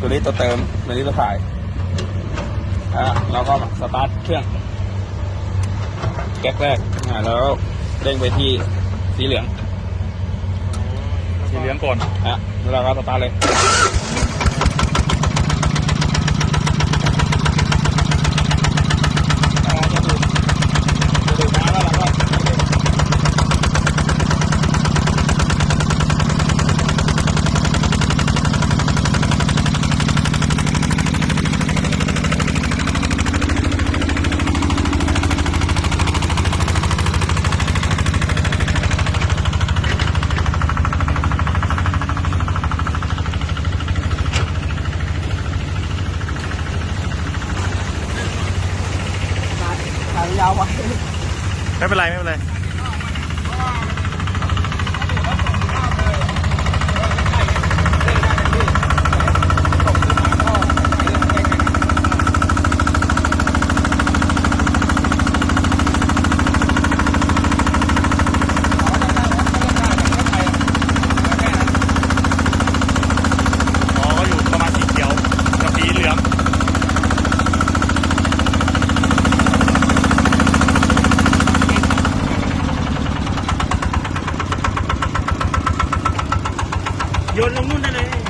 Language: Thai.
ตัวนี้ตัวเติมตัวนี้ตัวถ่ายอะเราก็สตาร์ทเครื่อง แก๊กแรกอ่าแล้วเร่งไปที่สีเหลืองสีเหลืองก่อนอะแล้วเราก็สตาร์ทเลย อ่าจะดูดจะดูดน้ำแล้วเราก็ ถ่าย ยาวไปไม่เป็นไรไม่เป็นไร 열렁 문다네